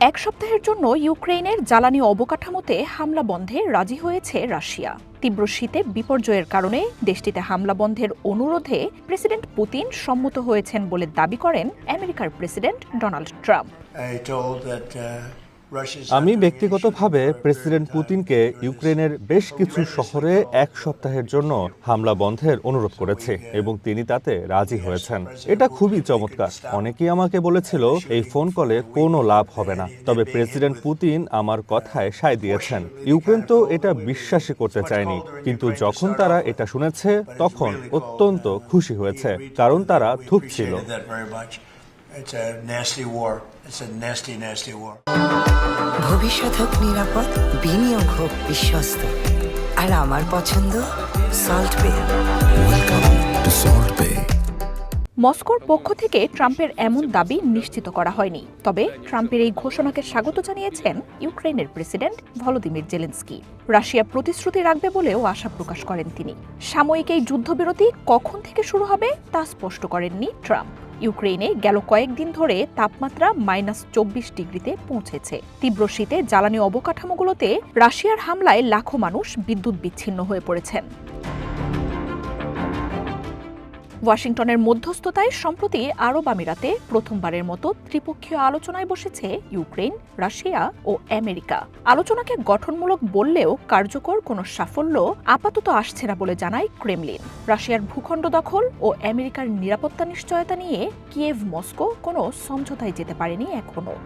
এক সপ্তাহের জন্য ইউক্রেনের জ্বালানি অবকাঠামোতে হামলা বন্ধে রাজি হয়েছে রাশিয়া। তীব্র শীতে বিপর্যয়ের কারণে দেশটিতে হামলা বন্ধের অনুরোধে প্রেসিডেন্ট পুতিন সম্মত হয়েছেন বলে দাবি করেন আমেরিকার প্রেসিডেন্ট ডোনাল্ড ট্রাম্প। আমি ব্যক্তিগতভাবে প্রেসিডেন্ট পুতিনকে ইউক্রেনের বেশ কিছু শহরে এক সপ্তাহের জন্য হামলা বন্ধের অনুরোধ করেছি এবং তিনি তাতে রাজি হয়েছেন এটা খুবই চমৎকার অনেকেই আমাকে বলেছিল এই ফোন কলে কোনো লাভ হবে না তবে প্রেসিডেন্ট পুতিন আমার কথায় সায় দিয়েছেন ইউক্রেন তো এটা বিশ্বাসই করতে চায়নি কিন্তু যখন তারা এটা শুনেছে তখন অত্যন্ত খুশি হয়েছে কারণ তারা থুক ছিল appreciated that very much. It's a nasty war. It's a nasty, nasty war. ভবিষ্যৎ হোক নিরাপদ বিনিয়োগ হোক বিশ্বস্ত। আর আমার পছন্দ সল্ট বে Welcome to Salt Bay. মস্কোর পক্ষ থেকে ট্রাম্পের এমন দাবি নিশ্চিত করা হয়নি। তবে ট্রাম্পের এই ঘোষণাকে স্বাগত জানিয়েছেন ইউক্রেনের প্রেসিডেন্ট ভলোদিমির জেলেন্সকি। রাশিয়া প্রতিশ্রুতি রাখবে বলেও আশা প্রকাশ করেন তিনি। সাময়িক এই যুদ্ধবিরতি কখন থেকে শুরু হবে তা স্পষ্ট করেননি ট্রাম্প। ইউক্রেনে গেল কয়েকদিন ধরে তাপমাত্রা মাইনাস চব্বিশ ডিগ্রিতে পৌঁছেছে। তীব্র শীতে জ্বালানি অবকাঠামোগুলোতে রাশিয়ার হামলায় লাখো মানুষ বিদ্যুৎ বিচ্ছিন্ন হয়ে পড়েছেন। ওয়াশিংটনের মধ্যস্থতায় সম্প্রতি আরব আমিরাতে প্রথমবারের মতো ত্রিপক্ষীয় আলোচনায় বসেছে ইউক্রেন রাশিয়া ও আমেরিকা। আলোচনাকে গঠনমূলক বললেও কার্যকর কোনো সাফল্য আপাতত আসছে না বলে জানায় ক্রেমলিন। রাশিয়ার ভূখণ্ড দখল ও আমেরিকার নিরাপত্তা নিশ্চয়তা নিয়ে কিয়েভ মস্কো কোনো সমঝোতায় যেতে পারেনি এখনও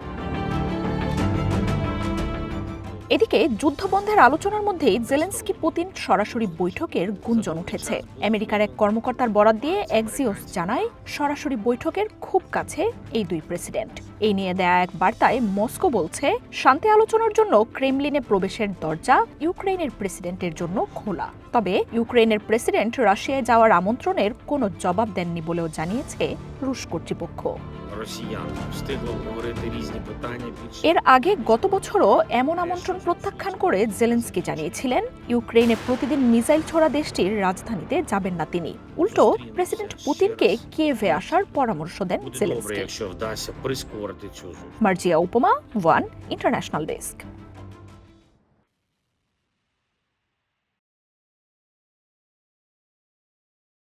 এদিকে যুদ্ধবন্ধের আলোচনার মধ্যেই জেলেন্সকি পুতিন সরাসরি বৈঠকের গুঞ্জন উঠেছে। আমেরিকার এক কর্মকর্তার বরাত দিয়ে এক্সিওস জানায়, সরাসরি বৈঠকের খুব কাছে এই দুই প্রেসিডেন্ট। এই নিয়ে দেয়া এক বার্তায় মস্কো বলছে, শান্তি আলোচনার জন্য ক্রেমলিনে প্রবেশের দরজা ইউক্রেনের প্রেসিডেন্টের জন্য খোলা। তবে ইউক্রেনের প্রেসিডেন্ট রাশিয়ায় যাওয়ার আমন্ত্রণের কোনো জবাব দেননি বলেও জানিয়েছে রুশ কর্তৃপক্ষ। росіян встигло обговорити різні питання більш এর আগে গত বছরও এমন আমন্ত্রণ প্রত্যাখ্যান করে জেলেন্সকি জানিয়েছিলেন ইউক্রেনে প্রতিদিন মিসাইল ছোড়া দেশটির রাজধানীতে যাবেন না তিনি উল্টো প্রেসিডেন্ট পুতিনকে কিয়েভে আসার পরামর্শ দেন буде добре, জেলেন্সকি якщо вдасться прискорити цю зустріч. মার্জিয়া উপমা ওয়ান ইন্টারন্যাশনাল ডেস্ক